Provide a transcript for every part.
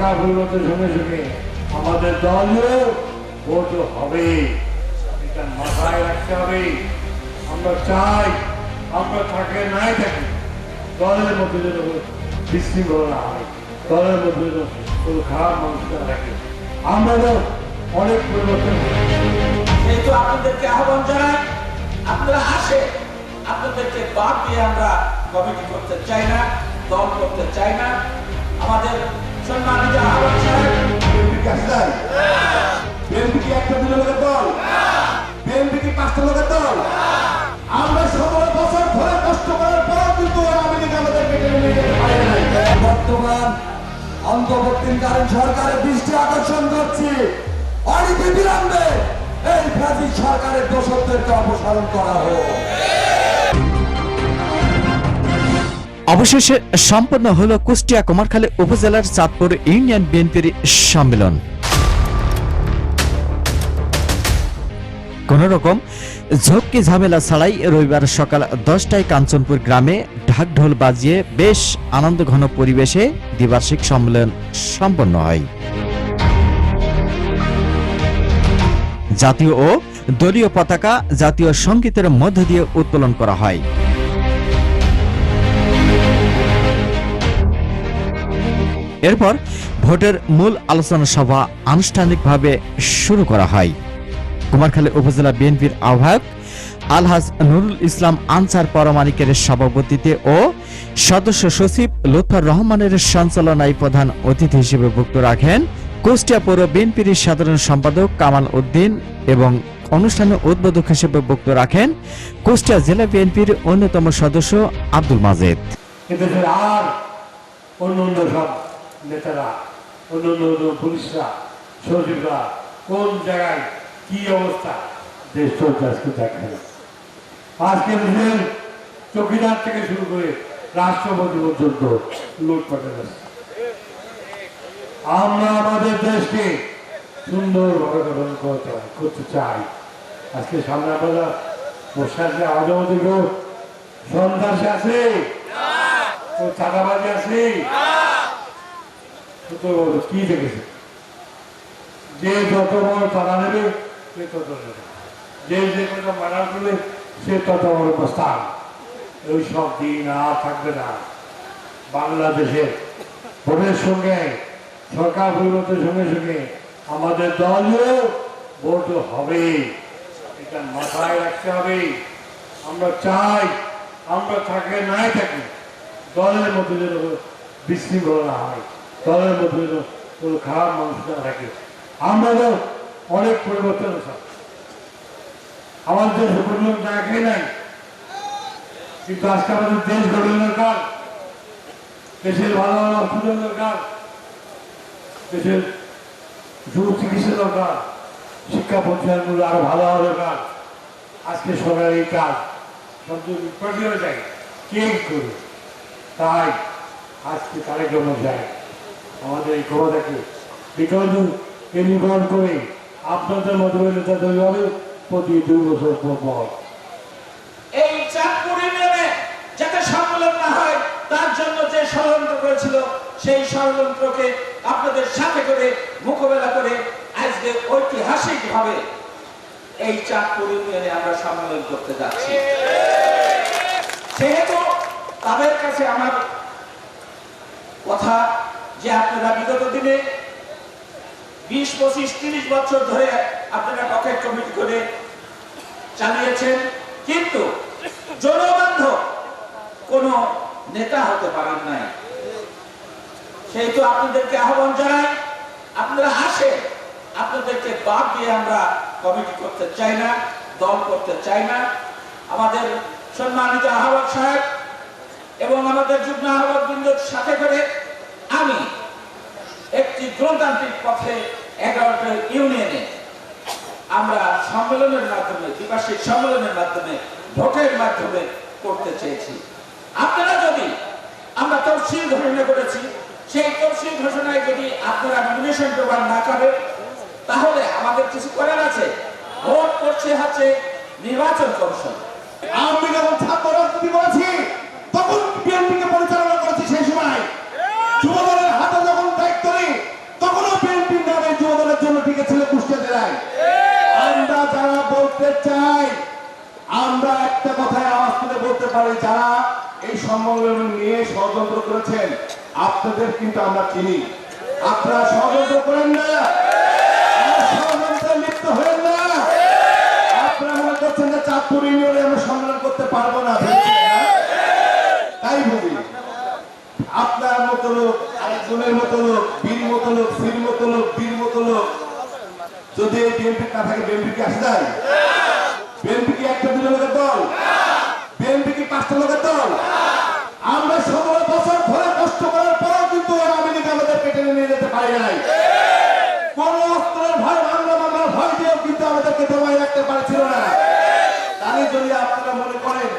সরকার পরিবর্তনের সঙ্গে সঙ্গে আমাদের দলীয় ভোট হবে। এটা মাথায় রাখতে হবে। আমরা চাই, আমরা থাকে নাই থাকি দলের মধ্যে যেন বিশৃঙ্খলা না হয়, দলের মধ্যে যেন কোনো খারাপ মানুষ না থাকে আমরা অনেক পরিবর্তন যেহেতু আপনাদেরকে আহ্বান জানাই, আপনারা আসে, আপনাদেরকে বাদ দিয়ে আমরা কমিটি করতে চাই না, দল করতে চাই না। আমাদের আমরা ষোলো বছর ধরে কষ্ট করার পর কিন্তু আমেরিকা আমাদের কেটে নিয়ে যেতে পারে নাই বর্তমান অন্তর্বর্তীকালীন সরকারের দৃষ্টি আকর্ষণ করছি। অনিতি বিলম্বে এই ফ্যাসিস্ট সরকারের দোষকদেরকে অপসারণ করা হোক। অবশেষে সম্পন্ন হলো কুষ্টিয়া কুমারখালী উপজেলার চাঁদপুর ইউনিয়ন বিএনপির সম্মেলন। কোন রকম ঝক্কি ঝামেলা ছাড়াই রবিবার সকাল দশটায় কাঞ্চনপুর গ্রামে ঢাকঢোল বাজিয়ে বেশ আনন্দঘন পরিবেশে দ্বিবার্ষিক সম্মেলন সম্পন্ন হয়। জাতীয় ও দলীয় পতাকা জাতীয় সঙ্গীতের মধ্য দিয়ে উত্তোলন করা হয়। এরপর ভোটের মূল আলোচনা সভা আনুষ্ঠানিকভাবে শুরু করা হয়। কুমারখালী উপজেলা বিএনপির আহ্বায়ক আলহাজ নুরুল ইসলাম আনসার পরমাণিকের সভাপতিতে ও সদস্য সচিব লুৎফর রহমানের সঞ্চালনায় প্রধান অতিথি হিসেবে বক্তব্য রাখেন কুষ্টিয়া পৌর বিএনপির সাধারণ সম্পাদক কামাল উদ্দিন এবং অনুষ্ঠানে উদ্বোধক হিসেবে বক্তব্য রাখেন কুষ্টিয়া জেলা বিএনপির অন্যতম সদস্য আব্দুল মাজেদ। আর অন্য অন্য সব নেতারা অন্য অন্য অন্য পুলিশরা সচিবরা কোন জায়গায় কি অবস্থা? দেশ চলছে আজকে দেখে না আজকে দেশের চৌকিদার থেকে শুরু করে রাষ্ট্রপতি পর্যন্ত লুটপাটের রাস্তা আমরা আমাদের দেশকে সুন্দরভাবে গঠন করতে করতে চাই। আজকে সামনে বসে আছে আমাদের মধ্যে কেউ সন্ত্রাসী আছে? চাঁদাবাজি আছে? যে যত বড় চাঁদা নেবে সে তত যে যে কথা মানা করবে সে তত বড় প্রস্তাব ওই সব দিন আর থাকবে না। বাংলাদেশের ভোটের সঙ্গে সরকার পরিবর্তনের সঙ্গে সঙ্গে আমাদের দলীয় ভোট হবে এটা মাথায় রাখতে হবে আমরা চাই আমরা থাকে নাই থাকি দলের মধ্যে যেন কোনো বিশৃঙ্খলা হয়। দলের মধ্যে কোনো খারাপ মানুষ না থাকে। আমরা অনেক পরিবর্তন আছে আমাদের দেশে পরিবর্তন দেখে নাই। কিন্তু আজকে আমাদের দেশ গড়ে দরকার। দেশের ভালো ভালো হসপিটাল দরকার। দেশের যুব সুচিকিৎসা দরকার। শিক্ষা প্রতিষ্ঠানগুলো আরও ভালো হওয়া দরকার। আজকে সরকার এই কাজ সবচেয়ে বিপর্যয় যায়। কে করবে? তাই আজকে তারেক রহমান সাহেব আমাদের এই ক্ষমতাকে বিকল্প নির্ধারণ করে আপনাদের মতো নেতা তৈরি হবে প্রতি দুই বছর পর এই যাতে সম্মেলন না হয়, তার জন্য যে ষড়যন্ত্র করেছিল সেই ষড়যন্ত্রকে আপনাদের সাথে করে মোকাবেলা করে আজকে ঐতিহাসিক ভাবে এই চাঁদপুর ইউনিয়নে আমরা সম্মেলন করতে যাচ্ছি। সেহেতু তাদের কাছে আমার কথা যে আপনারা বিগত দিনে বিশ, পঁচিশ, তিরিশ বছর ধরে আপনারা পকেট কমিটি করে চালিয়েছেন, কিন্তু জনবান্ধব কোন নেতা হতে পারেন নাই। সেহেতু আপনাদেরকে আহ্বান জানাই, আপনারা আসে আপনাদেরকে বাদ দিয়ে আমরা কমিটি করতে চাই না, দল করতে চাই না। আমাদের সম্মানিত আহ্বান সাহেব এবং আমাদের যুগ্ম আহ্বান বৃন্দর সাথে করে আমি একটি গণতান্ত্রিক পথে এগারোটা ইউনিয়নে আমরা সম্মেলনের মাধ্যমে, দ্বিবার্ষিক সম্মেলনের মাধ্যমে, ভোটের মাধ্যমে করতে চেয়েছি। আপনারা যদি, আমরা তফসিল ঘোষণা করেছি, সেই তফসিল ঘোষণায় যদি আপনারা নমিনেশন প্রদান না করেন, তাহলে আমাদের কিছু করার আছে। ভোট করছে হচ্ছে নির্বাচন কমিশন। আমি যখন ছাত্র রাজনীতি করেছি তখন বিএনপিকে করতে চাই। আমরা একটা কথায় আওয়াজ তুলে বলতে পারি, যারা এই সম্মেলন নিয়ে ষড়যন্ত্র করেছেন, আপনাদের কিন্তু আমরা চিনি। আপনারা ষড়যন্ত্র করেন না। করতে পারব না তাই বুঝি আপনার মতো লোক, আরেকজনের মতো লোক, বীর মতো লোক, সির মতো লোক যদি এই বিএনপি না থাকে বিএনপি কি আসে যায়? বিএনপি কি একটা দুটো লোকের দল? বিএনপি কি পাঁচটা লোকের দল? আমরা সতেরো বছর ধরে কষ্ট করার পরেও কিন্তু আওয়ামী লীগ আমাদের নিয়ে যেতে পারে নাই। কোন অস্ত্রের ভয়, মামলা, মামলার ভয় দিয়েও কিন্তু আমাদেরকে রাখতে পারছিল না। তাই যদি আপনারা মনে করেন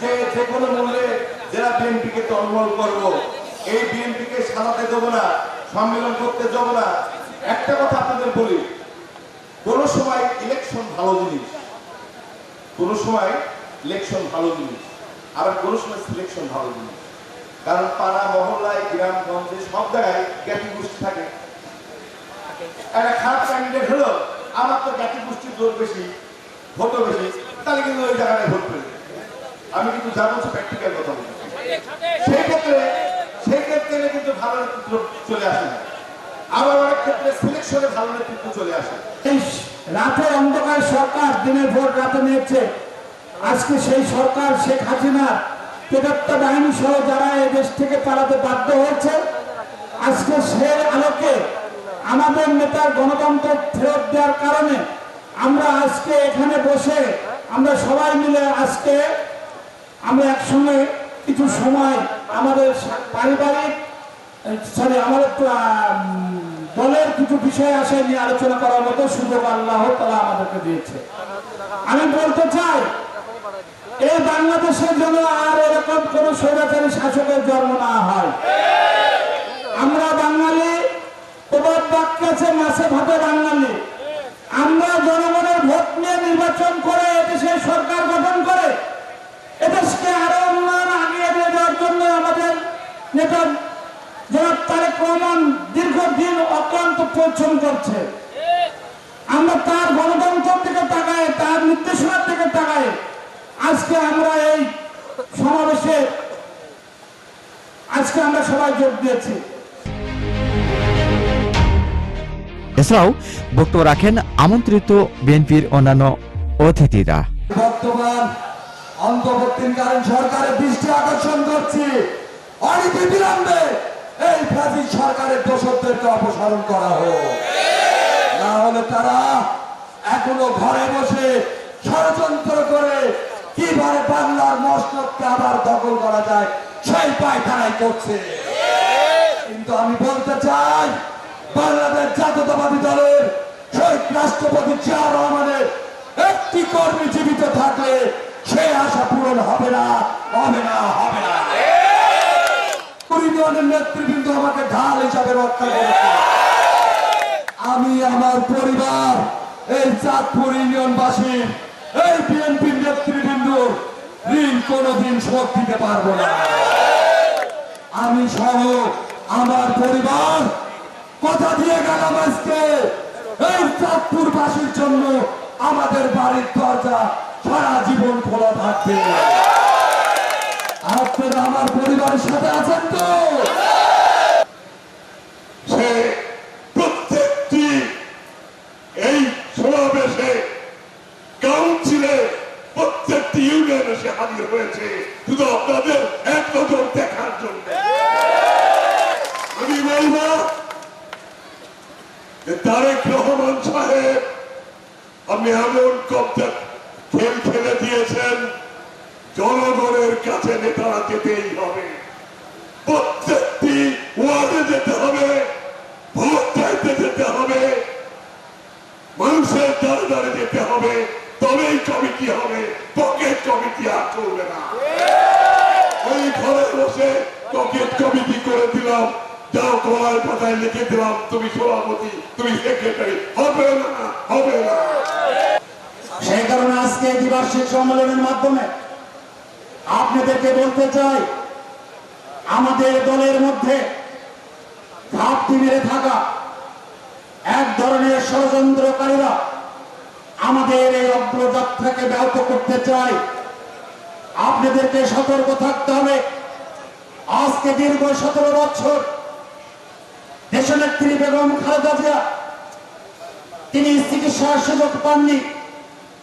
যে যে কোনো মূল্যে যারা বিএনপিকে টলমল করব, এই বিএনপিকে সাজাতে দেবো না, সম্মেলন করতে যাব না, একটা কথা আপনাদের বলি কোন সময় ইলেকশন ভালো জিনিস, কোন সময় ইলেকশন ভালো জিনিস আবার কোন সময় সিলেকশন ভালো জিনিস। কারণ পাড়া, মহল্লায়, গ্রামগঞ্জে সব জায়গায় জ্ঞাতি গোষ্ঠী থাকে। একটা খারাপ ক্যান্ডিডেট হলো, আমার তো জ্ঞাতি গোষ্ঠীর জোর বেশি, ভোটও বেশি, তাহলে কিন্তু ওই জায়গায় ভোট পেলে। আমি কিন্তু বলছি প্র্যাকটিক্যাল কথা বলছি। সেই ক্ষেত্রে সেই ক্ষেত্রে কিন্তু ভালো চলে আসে না। রাতের অন্ধকার সরকার দিনের ভোট রাতে নিয়েছে আজকে সেই সরকার, শেখ বাহিনী সহ যারা দেশ থেকে পালাতে বাধ্য হয়েছে, আজকে সে আলোকে আমাদের নেতার গণতন্ত্র ফেরত দেওয়ার কারণে আমরা আজকে এখানে বসে আমরা সবাই মিলে আজকে আমরা একসঙ্গে কিছু সময় আমাদের পারিবারিক সরি উম, দলের কিছু বিষয় আসে নিয়ে আলোচনা করার মতো সুযোগ আল্লাহ তালা আমাদেরকে দিয়েছে। আমি বলতে চাই এই বাংলাদেশের জন্য আর এরকম কোন স্বৈরাচারী শাসকের জন্ম না হয়। আমরা বাঙালি প্রবাদ বাক্য আছে মাসে ভাবে বাঙালি আমরা জনগণের ভোট নিয়ে নির্বাচন করে এদেশে সরকার গঠন করে এদেশকে আরও উন্নয়ন আগিয়ে নিয়ে যাওয়ার জন্য আমাদের নেতা রহমান দীর্ঘদিন অক্লান্ত পরিশ্রম করছে। আমরা তার গণতন্ত্রের দিকে তাকায় তার নির্দেশনার দিকে তাকায় আজকে আমরা এই সমাবেশে আজকে আমরা সবাই যোগ দিয়েছি। এছাড়াও বক্তব্য রাখেন আমন্ত্রিত বিএনপির অন্যান্য অতিথিরা। বর্তমান অন্তর্বর্তীকালীন সরকারের দৃষ্টি আকর্ষণ করছি। অনেকে বিলম্বে এই ফ্যাসিস্ট সরকারের দোষকদেরকে অপসারণ করা হোক। না হলে তারা এখনও ঘরে বসে ষড়যন্ত্র করে কীভাবে বাংলার মসনদকে আবার দখল করা যায়, সেই পায়খানাই করছে। কিন্তু আমি বলতে চাই, বাংলাদেশ জাতীয়তাবাদী দলের শহীদ রাষ্ট্রপতি জিয়া রহমানের একটি কর্মী জীবিত থাকলে সে আশা পূরণ হবে না হবে না হবে নেতৃবৃন্দ আমাকে ঢাল হিসাবে রক্ষা করেছে। আমি আমার পরিবার, এই চাঁদপুর ইউনিয়নবাসীর এই বিএনপি নেতৃবৃন্দ, ঋণ কোনোদিন শোধ দিতে পারব না। আমি সহ আমার পরিবার, কথা দিয়ে গেলাম আজকে, এই চাঁদপুর বাসীর জন্য আমাদের বাড়ির দরজা সারা জীবন খোলা থাকবে। আপনারা আমার পরিবারের সাথে আছেন তো? আপনাদের এক দেখার জন্য। আমি তারেক রহমান সাহেব, আপনি এমন কবজা খেল খেলে দিয়েছেন। জনগণের কাছে নেতারা যেতেই হবে। প্রত্যেকটি ওয়ার্ডে যেতে হবে, ভোট যেতে হবে, মানুষের দ্বারে দ্বারে যেতে হবে, তবেই কমিটি হবে, পকেট কমিটি আর চলবে না। ওই ঘরে বসে কমিটি করে দিলাম, যাও কলার পাতায় লিখে দিলাম, তুমি সভাপতি, তুমি সেক্রেটারি, হবে না হবে না। সেই কারণে আজকে দ্বিবার্ষিক সম্মেলনের মাধ্যমে আপনাদেরকে বলতে চাই, আমাদের দলের মধ্যে ঘাপটি মেরে থাকা এক ধরনের ষড়যন্ত্রকারীরা আমাদের এই অগ্রযাত্রাকে ব্যাহত করতে চায়। আপনাদেরকে সতর্ক থাকতে হবে। আজকে দীর্ঘ সতেরো বছর দেশনেত্রী বেগম খালেদা জিয়া, তিনি চিকিৎসার সুযোগ পাননি,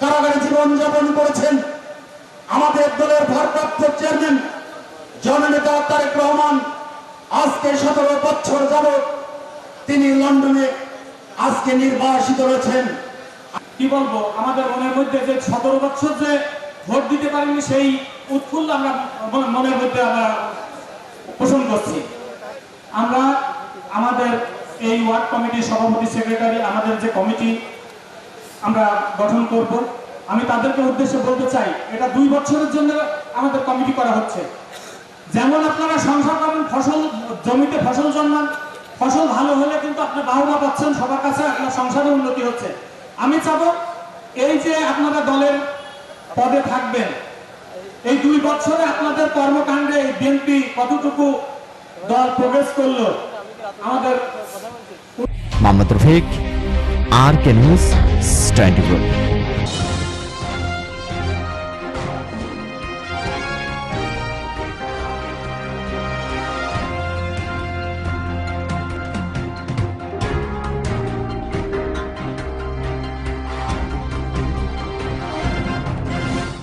কারাগারে জীবন যাপন করেছেন। আমাদের দলের ভারপ্রাপ্ত চেয়ারম্যান, জননেতা তারেক রহমান, আজকে সতেরো বছর যাবৎ তিনি লন্ডনে আজকে নির্বাসিত রয়েছেন। কি বলব, আমাদের মনের মধ্যে যে সতেরো বছর যে ভোট দিতে পারিনি, সেই উৎফুল্ল আমরা মনে- মনের মধ্যে আমরা পোষণ করছি। আমরা আমাদের এই ওয়ার্ড কমিটির সভাপতি, সেক্রেটারি, আমাদের যে কমিটি, আমরা গঠন করব। আমি তাদেরকে উদ্দেশ্যে বলতে চাই, এটা দুই বছরের জন্য আমাদের কমিটি করা হচ্ছে। যেমন আপনারা সংসার করেন, ফসল, জমিতে ফসল জন্মান, ফসল ভালো হলে কিন্তু আপনি বাহুবা পাচ্ছেন, সবার কাছে আপনার সংসারে উন্নতি হচ্ছে। আমি চাবো এই যে আপনারা দলের পদে থাকবেন, এই দুই বছরে আপনাদের কর্মকাণ্ডে বিএনপি কতটুকু দল প্রবেশ করল, আমাদের Mohammad Rafiq R K news twenty